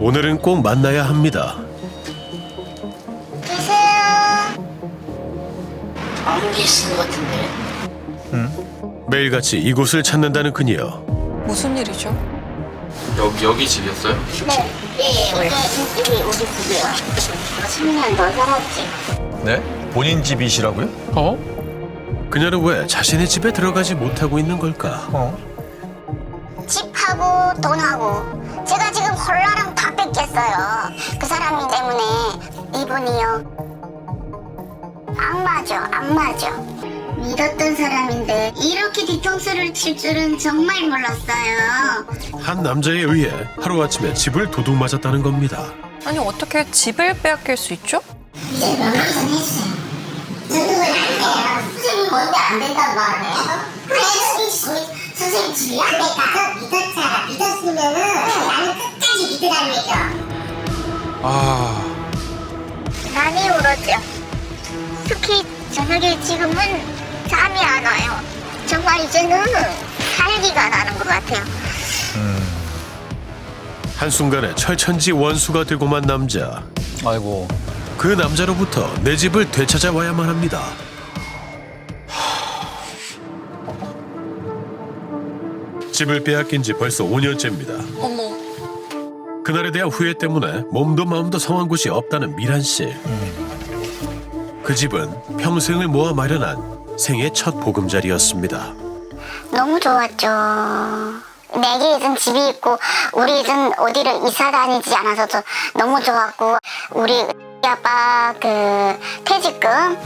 오늘은 꼭 만나야 합니다. 안 계시는 것 같은데. 매일같이 이곳을 찾는다는 그녀. 무슨 일이죠? 여기 여기 집이었어요? 네. 예, 원래 여기 우리 집이요. 10년 더 살았지. 네? 본인 집이시라고요? 어? 그녀는 왜 자신의 집에 들어가지 못하고 있는 걸까? 어? 집하고 돈하고 제가 지금 홀라랑 다 뺏겼어요. 그 사람이 때문에 이분이요. 악마죠, 악마죠. 믿었던 사람인데 이렇게 뒤통수를 칠 줄은 정말 몰랐어요. 한 남자에 의해 하루아침에 집을 도둑 맞았다는 겁니다. 아니 어떻게 집을 빼앗길 수 있죠? 이제 명예훼손 했어요. 등록은 안 돼요. 선생님 뭔데 안 된단 말이에요? 선생님 안 됐다고 믿었잖아. 믿었으면은 나는 끝까지 믿으라는 얘기야. 아 많이 울었죠. 특히 저녁에 지금은 잠이 안 와요. 정말 이제는 살기가 나는 것 같아요. 한순간에 철천지 원수가 되고만 남자. 아이고. 그 남자로부터 내 집을 되찾아와야만 합니다. 집을 빼앗긴 지 벌써 5년째입니다. 어머 그날에 대한 후회 때문에 몸도 마음도 성한 곳이 없다는 미란 씨. 그 집은 평생을 모아 마련한 생애 첫 보금자리였습니다. 너무 좋았죠. 내게 이젠 집이 있고 우리 이젠 어디를 이사 다니지 않아서도 너무 좋았고 우리 아빠 그 퇴직금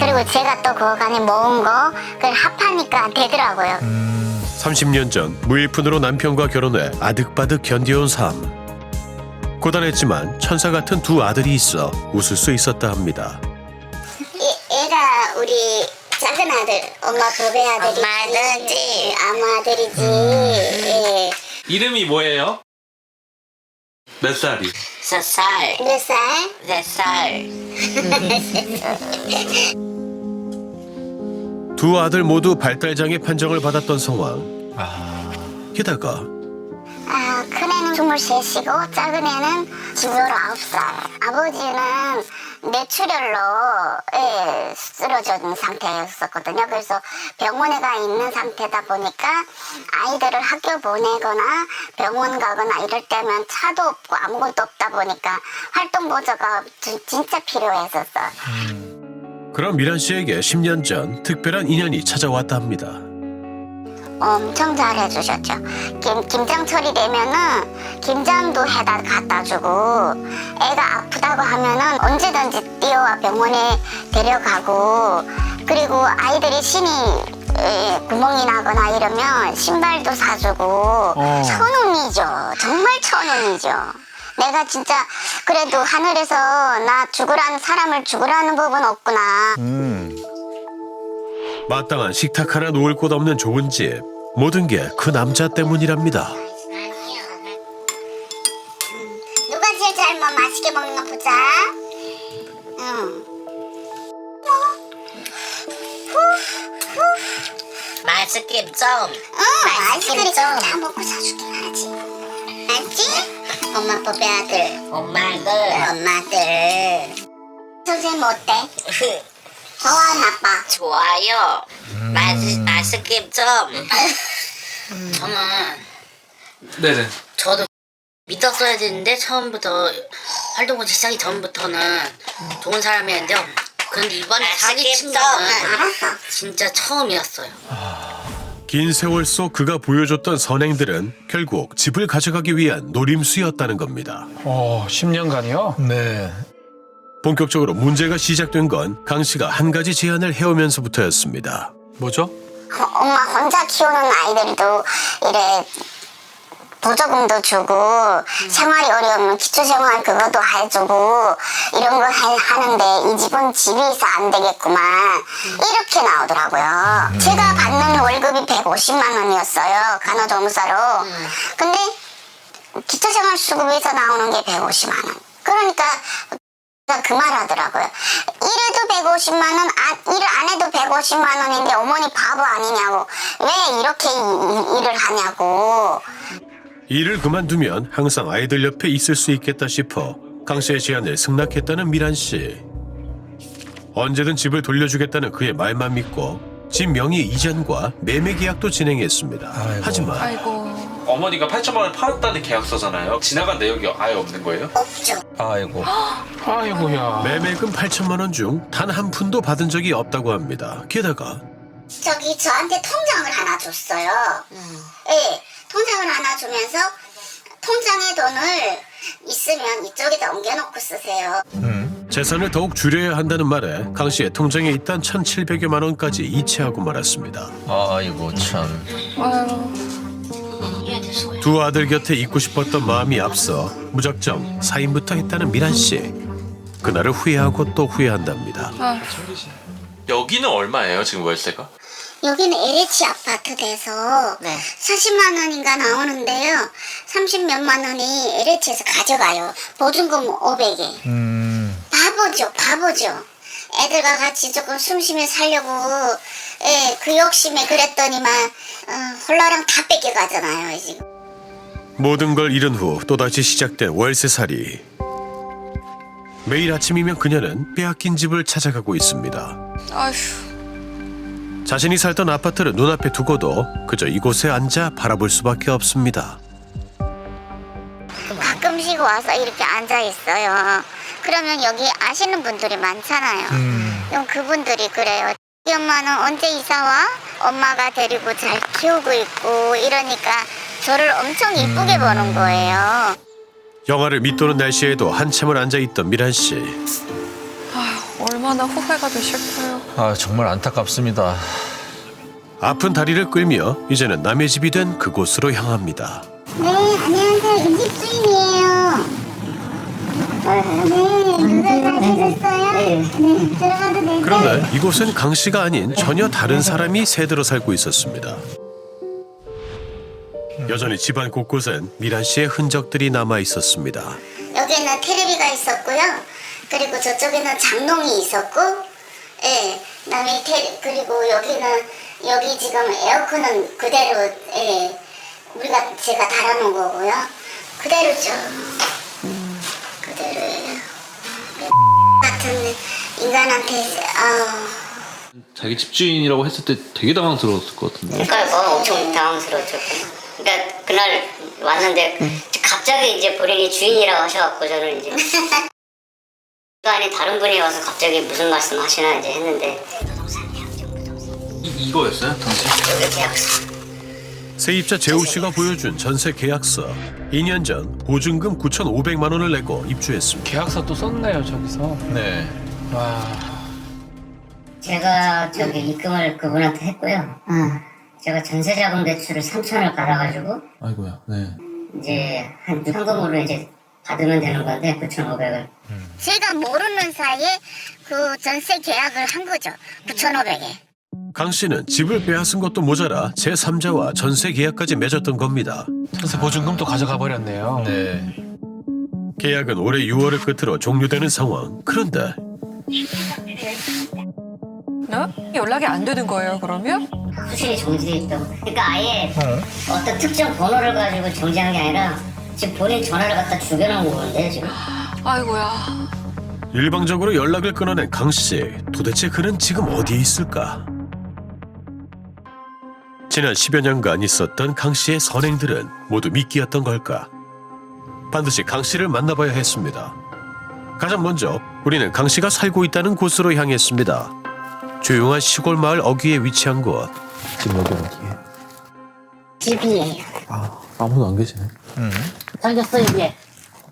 그리고 제가 또 그간에 모은 거 그걸 합하니까 되더라고요. 30년 전 무일푼으로 남편과 결혼해 아득바득 견뎌온 삶. 고단했지만 천사 같은 두 아들이 있어 웃을 수 있었다 합니다. 얘, 가 우리 작은 아들 엄마 그배 아들이지. 엄마 아들이지. 아마 아들이지. 예. 이름이 뭐예요? 몇 살이? 몇 살, 몇 살? 몇 살. 두 아들 모두 발달장애 판정을 받았던 상황. 아. 게다가 아, 큰애는 23이고 작은 애는 지금 19살. 아버지는 뇌출혈로 예, 쓰러진 상태였었거든요. 그래서 병원에 가 있는 상태다 보니까 아이들을 학교 보내거나 병원 가거나 이럴 때면 차도 없고 아무것도 없다 보니까 활동 보조가 진- 진짜 필요했었어. 그런 미란 씨에게 10년 전 특별한 인연이 찾아왔다 합니다. 엄청 잘해주셨죠. 김, 김장철이 되면은 김장도 해다 갖다 주고 애가 아프다고 하면은 언제든지 뛰어와 병원에 데려가고 그리고 아이들이 신이 에, 구멍이 나거나 이러면 신발도 사주고 천운이죠. 정말 천운이죠. 내가 진짜 그래도 하늘에서 나 죽으라는 사람을 죽으라는 법은 없구나. 음. 마땅한 식탁 하나 놓을 곳 없는 좁은 집. 모든 게 그 남자 때문이랍니다. 누가 제일 잘 뭐 맛있게 먹나 보자. 응. 맛있게 좀. 응, 아이스크림 다 먹고 사줄게 하지. 알지? 엄마 뽀배 아들, 엄마들. 엄마들. 선생님 어때? 좋아 나빠? 좋아요. 맛, 맛있게 좀. 저는, 네네. 저도 믿었어야 되는데, 처음부터, 활동을 시작하기 전부터는 좋은 사람이었는데 요. 근데 이번에 사기친 거는 알았어. 진짜 처음이었어요. 긴 세월 속 그가 보여줬던 선행들은 결국 집을 가져가기 위한 노림수였다는 겁니다. 어 10년간이요? 네. 본격적으로 문제가 시작된 건 강 씨가 한 가지 제안을 해오면서부터였습니다. 뭐죠? 어, 엄마 혼자 키우는 아이들도 이래 보조금도 주고 생활이 어려우면 기초생활 그것도 해주고 이런 거 해- 하는데 이 집은 집이 있어 안 되겠구만 이렇게 나오더라고요. 제가 받는 월급이 150만 원이었어요 간호조무사로. 근데 기초생활 수급에서 나오는 게 150만 원. 그러니까 그 말 하더라고요. 이래도 150만 원, 안, 일을 안 해도 150만 원인데 어머니 바보 아니냐고. 왜 이렇게 이- 이- 일을 하냐고. 일을 그만두면 항상 아이들 옆에 있을 수 있겠다 싶어 강 씨의 제안을 승낙했다는 미란 씨. 언제든 집을 돌려주겠다는 그의 말만 믿고 집 명의 이전과 매매 계약도 진행했습니다. 아이고. 하지만 아이고. 어머니가 8천만 원 팔았다는 계약서잖아요. 지나간 내역이 아예 없는 거예요? 없죠. 아이고. 아이고야. 매매금 8천만 원 중 단 한 푼도 받은 적이 없다고 합니다. 게다가 저기 저한테 통장을 하나 줬어요. 예, 통장을 하나 주면서 통장에 돈을 있으면 이쪽에다 옮겨놓고 쓰세요. 재산을 더욱 줄여야 한다는 말에 강 씨의 통장에 있던 1,700여만 원까지 이체하고 말았습니다. 아이고 참. 아유. 두 아들 곁에 있고 싶었던 마음이 앞서 무작정 사인부터 했다는 미란 씨. 그날을 후회하고 또 후회한답니다. 아, 여기는 얼마예요 지금 월세가? 여기는 LH 아파트 돼서 40만 원인가 나오는데요. 30 몇만 원이 LH에서 가져가요. 보증금 500에. 음. 바보죠, 바보죠. 애들과 같이 조금 숨쉬며 살려고 예, 그 욕심에 그랬더니만 어, 홀라랑 다 뺏겨가잖아요 지금. 모든 걸 잃은 후 또다시 시작된 월세살이. 매일 아침이면 그녀는 빼앗긴 집을 찾아가고 있습니다. 아휴. 자신이 살던 아파트를 눈앞에 두고도 그저 이곳에 앉아 바라볼 수밖에 없습니다. 가끔씩 와서 이렇게 앉아 있어요. 그러면 여기 아시는 분들이 많잖아요. 그럼 그분들이 그래요. 우리 엄마는 언제 이사 와? 엄마가 데리고 잘 키우고 있고 이러니까 저를 엄청 이쁘게 보는 거예요. 영화를 밑도는 날씨에도 한참을 앉아 있던 미란 씨. 아휴, 얼마나 후회가 되실까요? 아 정말 안타깝습니다. 아픈 다리를 끌며 이제는 남의 집이 된 그곳으로 향합니다. 네, 안녕하세요. 이집 주인이에요. 네, 가셨어요? 네, 들어가도 이곳은 강 씨가 아닌 전혀 다른 사람이 새들어 살고 있었습니다. 여전히 집안 곳곳엔 미란 씨의 흔적들이 남아 있었습니다. 여기는 테레비가 있었고요. 그리고 저쪽에는 장롱이 있었고, 예, 남이 테 그리고 여기는 여기 지금 에어컨은 그대로 예, 우리가 제가 달아놓은 거고요. 그대로죠. 같은 인간한테 아우. 자기 집주인이라고 했을 때 되게 당황스러웠을 것 같은데. 그러니까 뭐 엄청 당황스러웠죠. 그러니까 그날 왔는데 갑자기 이제 본인이 주인이라고 하셔갖고 저는 이제 그 안에 다른 분이 와서 갑자기 무슨 말씀 하시나 이제 했는데 이, 이거였어요, 당시? 여기 계약서 세입자 재욱 씨가 보여준 전세 계약서. 2년 전 보증금 9,500만 원을 내고 입주했습니다. 계약서 또 썼네요 저기서. 네. 와. 제가 저기 입금을 그분한테 했고요. 제가 전세 자금 대출을 3천을 깔아가지고 아이고야, 네. 이제 한 현금으로 이제 받으면 되는 건데 9,500을 제가 모르는 사이에 그 전세 계약을 한 거죠. 9,500에. 강 씨는 집을 빼앗은 것도 모자라 제3자와 전세 계약까지 맺었던 겁니다. 전세 보증금도 가져가 버렸네요. 네. 계약은 올해 6월을 끝으로 종료되는 상황. 그런데 어? 연락이 안 되는 거예요, 그러면? 수신이 정지돼 있다고. 그러니까 아예 어떤 특정 번호를 가지고 정지한 게 아니라 지금 본인 전화를 갖다 죽여놓은 거건데 지금. 아이고야. 일방적으로 연락을 끊어낸 강 씨. 도대체 그는 지금 어디에 있을까? 지난 10여 년간 있었던 강 씨의 선행들은 모두 미끼였던 걸까? 반드시 강 씨를 만나봐야 했습니다. 가장 먼저 우리는 강 씨가 살고 있다는 곳으로 향했습니다. 조용한 시골 마을 어귀에 위치한 곳. 지금 여기 어디에? 집이에요. 아, 아무도 안 계시네. 살겠어 이게.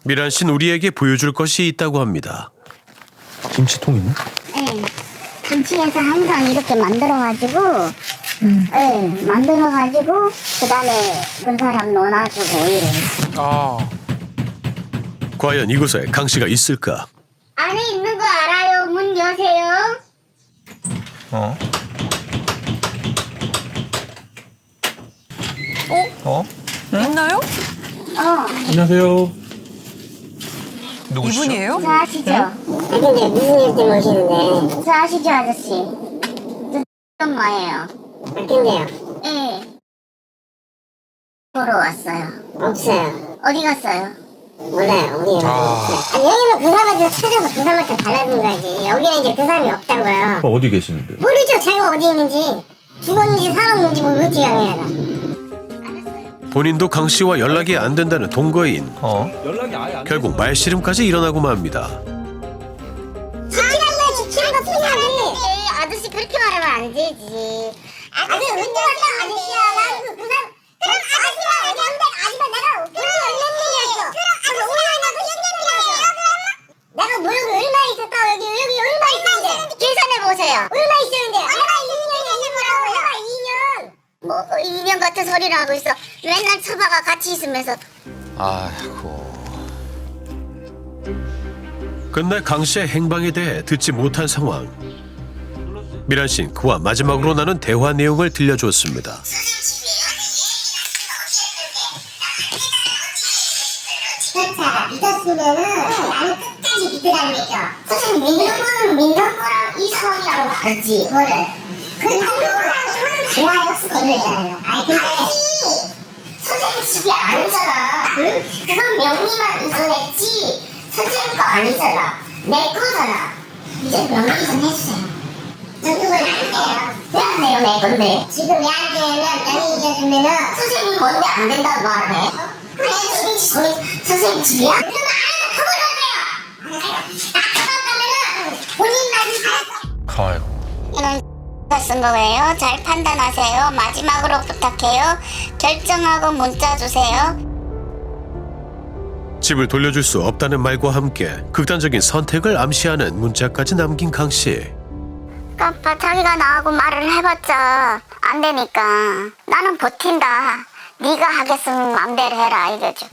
미란 씨는 우리에게 보여줄 것이 있다고 합니다. 김치통 있네? 네. 김치에서 항상 이렇게 만들어가지고, 네, 만들어가지고, 그 다음에 그 사람 넣어놔주고 이래. 아. 과연 이곳에 강 씨가 있을까? 안에 있는 거 알아요? 문 여세요. 어? 어? 어? 있나요? 어, 안녕하세요. 누구시죠? 이분이에요? 아, 근데 무슨 일인지 모르시는데. 저 아시죠, 아저씨? 저 엄마예요. 근데요? 예. 보러 왔어요. 없어요. 어디 갔어요? 몰라요. 어디 갔어요? 아니, 여기는 그 사람한테 찾아서 그 사람한테 달라는 거지. 여기는 이제 그 사람이 없다고요. 어디 계시는데? 모르죠. 자기가 어디 있는지. 죽었는지 살았는지 모르지, 양해라. 본인도 강 씨와 연락이 안 된다는 동거인. 어? 결국 말씨름까지 일어나고 맙니다. 지키는 거 풀리지. 아저씨 그렇게 말하면 안 되지. 아, 그 운전하는 아저씨야. 나그 부산. 그럼 아저씨가 어디 한데 아줌마 내가 얼른 얘기했어. 그럼 아저씨가 나그 연결을 내가 뭐 여기 얼마 있었다 여기 여기 얼마 있었는데 계산해 보세요. 얼마 있었는데? 내가 2년 있는 거라고 내가 2년. 뭐 2년 같은 소리를 하고 있어. 맨날 처바가 같이 있으면서 아이고. 끝내 강 씨의 행방에 대해 듣지 못한 상황. 미란 씨는 그와 마지막으로 나눈 대화 내용을. 그거를. 그 선생님 집이 아니잖아. 응? 그건 명의만 이전했지. 선생님 거 아니잖아. 내 거잖아. 이제 명의 이전해주세요. 저 그걸 안 돼요. 왜안 돼요, 내 건데? 지금 얘한테는 명의 이전해주면은 선생님 뭔데 안 된다고 말해. 그래, 집이 저희 선생님 집이야? 그러면 알아서 그걸 하세요. 나 그만 가면은 본인 말이 알아서. 아이고. 이런 쓴 거예요. 잘 판단하세요. 마지막으로 부탁해요. 결정하고 문자 주세요. 집을 돌려줄 수 없다는 말과 함께 극단적인 선택을 암시하는 문자까지 남긴 강 씨. 깜빡 자기가 나하고 말을 해봤자 안 되니까 나는 버틴다. 네가 하겠으면 맘대로 해라 이거죠.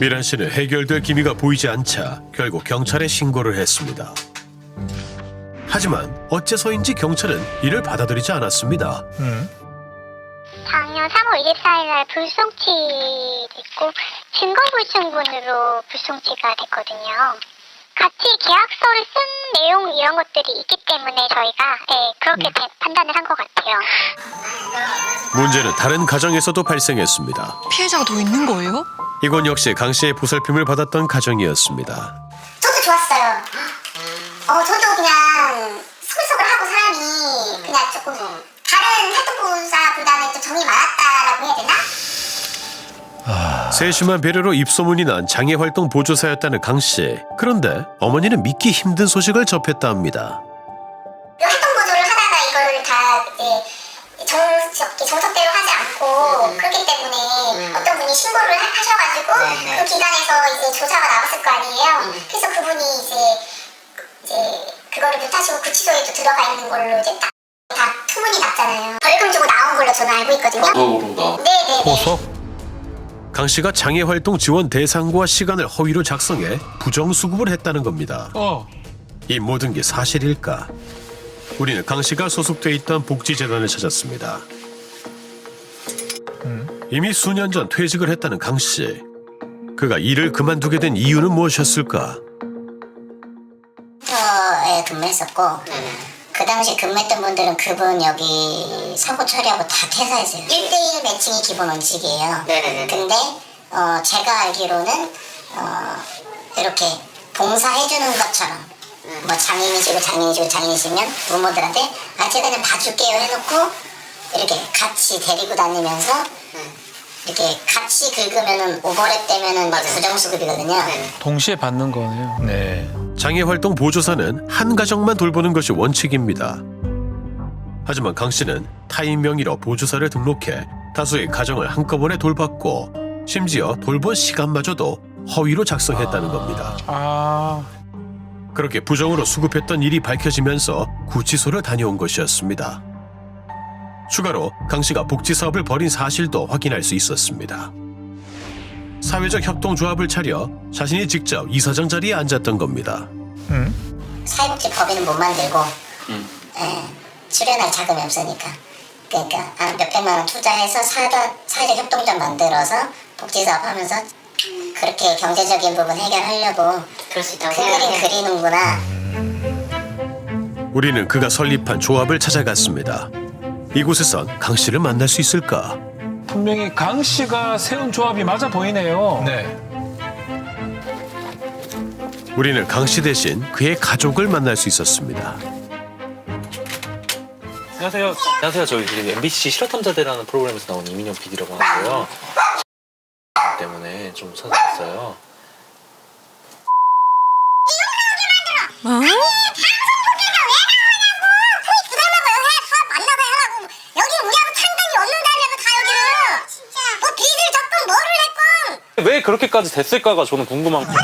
미란 씨는 해결될 기미가 보이지 않자 결국 경찰에 신고를 했습니다. 하지만 어째서인지 경찰은 이를 받아들이지 않았습니다. 응? 작년 3월 24일 날 불송치 됐고 증거불충분으로 불송치가 됐거든요. 같이 계약서를 쓴 내용 이런 것들이 있기 때문에 저희가 네, 그렇게 대- 판단을 한 것 같아요. 문제는 다른 가정에서도 발생했습니다. 피해자가 더 있는 거예요? 이건 역시 강 씨의 보살핌을 받았던 가정이었습니다. 저도 좋았어요. 어, 저도 그냥 소글소글하고 사람이 그냥 조금 다른 활동보사보다는 좀 정이 많았다라고 해야 되나? 세심한 배려로 입소문이 난 장애활동 보조사였다는 강 씨. 그런데 어머니는 믿기 힘든 소식을 접했다 합니다. 그 활동 보조를 하다가 이거를 다 이제 정석, 정석대로 하지 않고 그렇기 때문에 어떤 분이 신고를 하- 하셔가지고 그 기관에서 이제 조사가 나왔을 거 아니에요. 그래서 그분이 이제 이제 그거를 불타시고 구치소에도 들어가 있는 걸로 이제 딱, 다 소문이 났잖아요. 벌금 주고 나온 걸로 저는 알고 있거든요. 나도 모른다. 네네네. 보석? 강 씨가 장애 활동 지원 대상과 시간을 허위로 작성해 부정 수급을 했다는 겁니다. 어. 이 모든 게 사실일까? 우리는 강 씨가 소속돼 있던 복지재단을 찾았습니다. 이미 수년 전 퇴직을 했다는 강 씨. 그가 일을 그만두게 된 이유는 무엇이었을까? 에 근무했었고 그 당시 근무했던 분들은 그분 여기 사고 처리하고 다 퇴사했어요. 1대1 매칭이 기본 원칙이에요. 근데 어, 제가 알기로는 어, 이렇게 봉사해주는 것처럼 뭐 장인이시고 장인이시고 장인이시면 부모들한테 아 제가 그냥 봐줄게요 해놓고 이렇게 같이 데리고 다니면서 이렇게 같이 긁으면은 오버랩 되면은 부정수급이거든요. 동시에 받는 거네요. 네. 장애활동 보조사는 한 가정만 돌보는 것이 원칙입니다. 하지만 강 씨는 타인 명의로 보조사를 등록해 다수의 가정을 한꺼번에 돌봤고 심지어 돌본 시간마저도 허위로 작성했다는 겁니다. 아, 그렇게 부정으로 수급했던 일이 밝혀지면서 구치소를 다녀온 것이었습니다. 추가로 강 씨가 복지 사업을 벌인 사실도 확인할 수 있었습니다. 사회적 협동조합을 차려 자신이 직접 이사장 자리에 앉았던 겁니다. 응? 사회복지 법인은 못 만들고 예, 출연할 자금이 없으니까 그러니까 한 몇백만 원 투자해서 사다, 사회적 협동조 만들어서 복지사업 하면서 그렇게 경제적인 부분 해결하려고 그럴 수 있다고 그 그림 그리는구나 우리는 그가 설립한 조합을 찾아갔습니다. 이곳에선 강 씨를 만날 수 있을까? 분명히 강 씨가 세운 조합이 맞아 보이네요. 네. 우리는 강 씨 대신 그의 가족을 만날 수 있었습니다. 안녕하세요. 안녕하세요. 저희 지금 MBC 실화탐사대라는 프로그램에서 나온 이민영 PD라고 하는데요. 때문에 좀 찾아왔어요. 어? 왜 그렇게까지 됐을까가 저는 궁금한 거예요.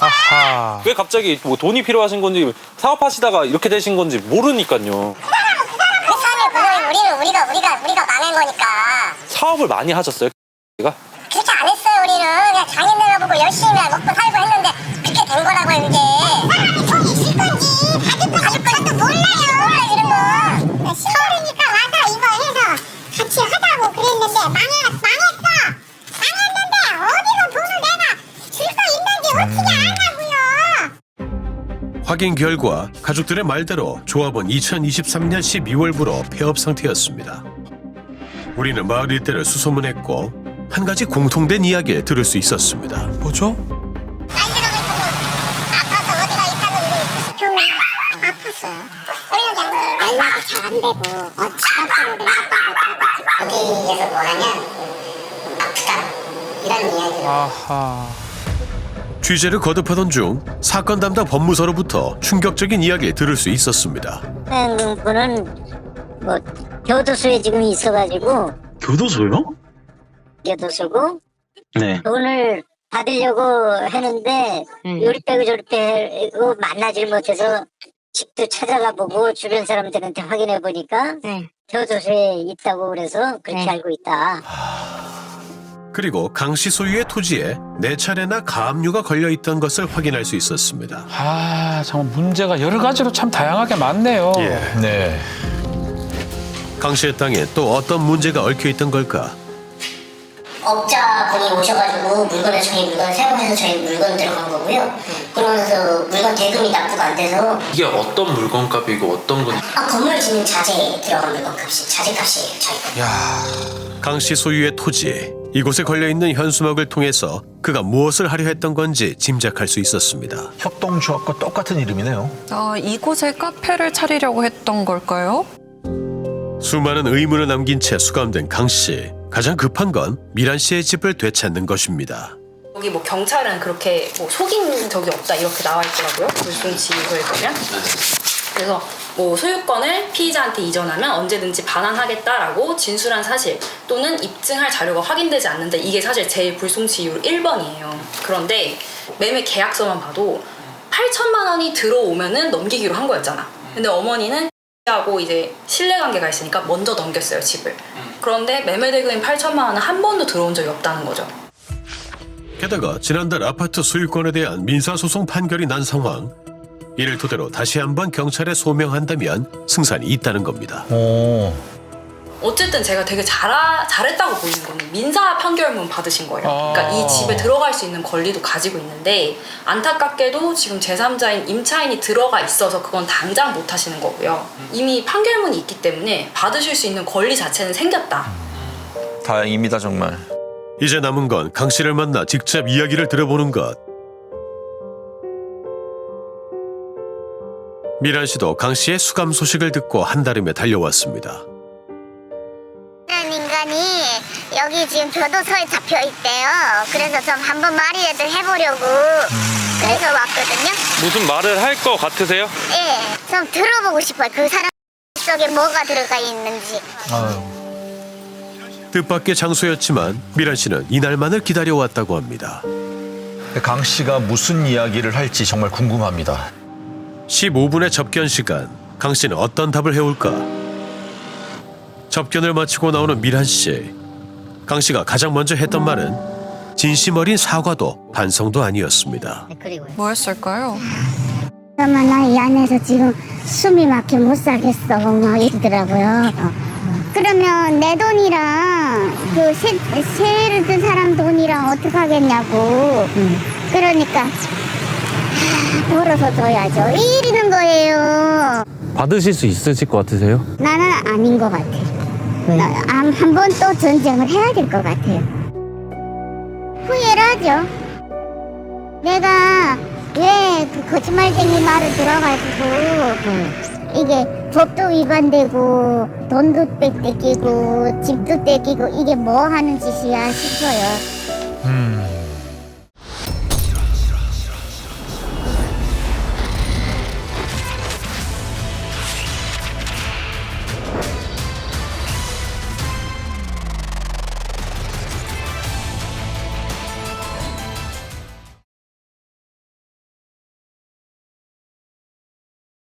아하. 왜 갑자기 뭐 돈이 필요하신 건지 사업하시다가 이렇게 되신 건지 모르니까요. 그 사람의 그거는 우리는 우리가 우리가 우리가 망한 거니까 사업을 많이 하셨어요. 제가 그렇게 안 했어요 우리는 그냥 장인 내가 보고 열심히 먹고 확인 결과 가족들의 말대로 조합은 2023년 12월부로 폐업 상태였습니다. 우리는 마을 일대를 수소문했고 한 가지 공통된 이야기를 들을 수 있었습니다. 뭐죠? 잘안 되고 어 지갑으로 거기에서 뭐하냐 아프다 이런 이야기를 아하. 취재를 거듭하던 중 사건 담당 법무사로부터 충격적인 이야기를 들을 수 있었습니다. 그는 뭐 교도소에 지금 있어가지고 교도소요? 교도소고 네. 돈을 받으려고 했는데 요리 빼고 저리 빼고 만나질 못해서 집도 찾아가 보고 주변 사람들한테 확인해 보니까 교도소에 있다고 그래서 그렇게 알고 있다. 그리고 강 씨 소유의 토지에 네 차례나 가압류가 걸려 있던 것을 확인할 수 있었습니다. 아, 정말 문제가 여러 가지로 참 다양하게 많네요. 네. 강 씨의 땅에 또 어떤 문제가 얽혀 있던 걸까? 업자분이 오셔가지고 물건을 저희 물건 세금해서 저희 물건 들어간 거고요. 그러면서 물건 대금이 납부가 안 돼서 이게 어떤 물건값이고 어떤 건 아, 건물 짓는 자재 들어간 물건 값이 자재 값이에요 저희 거. 야, 강씨 소유의 토지 이곳에 걸려 있는 현수막을 통해서 그가 무엇을 하려 했던 건지 짐작할 수 있었습니다. 협동조합과 똑같은 이름이네요. 아, 이곳에 카페를 차리려고 했던 걸까요? 수많은 의문을 남긴 채 수감된 강 씨. 가장 급한 건 미란 씨의 집을 되찾는 것입니다. 여기 뭐 경찰은 그렇게 뭐 속인 적이 없다 이렇게 나와 있더라고요. 불송치 이거에 보면. 그래서 뭐 소유권을 피의자한테 이전하면 언제든지 반환하겠다라고 진술한 사실 또는 입증할 자료가 확인되지 않는데 이게 사실 제일 불송치 이유 1번이에요. 그런데 매매 계약서만 봐도 8천만 원이 들어오면은 넘기기로 한 거였잖아. 근데 어머니는 하고 이제 신뢰관계가 있으니까 먼저 넘겼어요 집을. 그런데 매매 대금인 8천만 원은 한 번도 들어온 적이 없다는 거죠. 게다가 지난달 아파트 소유권에 대한 민사소송 판결이 난 상황. 이를 토대로 다시 한번 경찰에 소명한다면 승산이 있다는 겁니다. 오. 어쨌든 제가 되게 잘하, 잘했다고 보이는 거는 민사 판결문 받으신 거예요. 그러니까 아. 이 집에 들어갈 수 있는 권리도 가지고 있는데 안타깝게도 지금 제3자인 임차인이 들어가 있어서 그건 당장 못 하시는 거고요. 이미 판결문이 있기 때문에 받으실 수 있는 권리 자체는 생겼다. 다행입니다 정말. 이제 남은 건 강 씨를 만나 직접 이야기를 들어보는 것. 미란 씨도 강 씨의 수감 소식을 듣고 한달음에 달려왔습니다. 이런 인간이 여기 지금 교도소에 잡혀 있대요. 그래서 좀 한번 말이라도 해보려고 그래서 왔거든요. 무슨 말을 할 것 같으세요? 예, 좀 들어보고 싶어요. 그 사람 속에 뭐가 들어가 있는지. 뜻밖의 장소였지만 미란 씨는 이날만을 기다려왔다고 합니다. 강 씨가 무슨 이야기를 할지 정말 궁금합니다. 15분의 접견 시간. 강 씨는 어떤 답을 해올까? 접견을 마치고 나오는 미란 씨. 강 씨가 가장 먼저 했던 말은 진심 어린 사과도 반성도 아니었습니다. 그리고 뭐였을까요? 그러면 나이 안에서 지금 숨이 막혀 못 살겠어. 막 이러더라고요. 그러면 내 돈이랑 그 세, 세를 든 사람 돈이랑 어떡하겠냐고. 그러니까 벌어서 줘야죠. 이러는 거예요. 받으실 수 있으실 것 같으세요? 나는 아닌 것 같아. 한번 또 전쟁을 해야 될 것 같아요. 후회를 하죠. 내가 왜 그 거짓말쟁이 말을 들어가지고 이게 법도 위반되고 돈도 뺏기고 집도 뺏기고 이게 뭐 하는 짓이야 싶어요.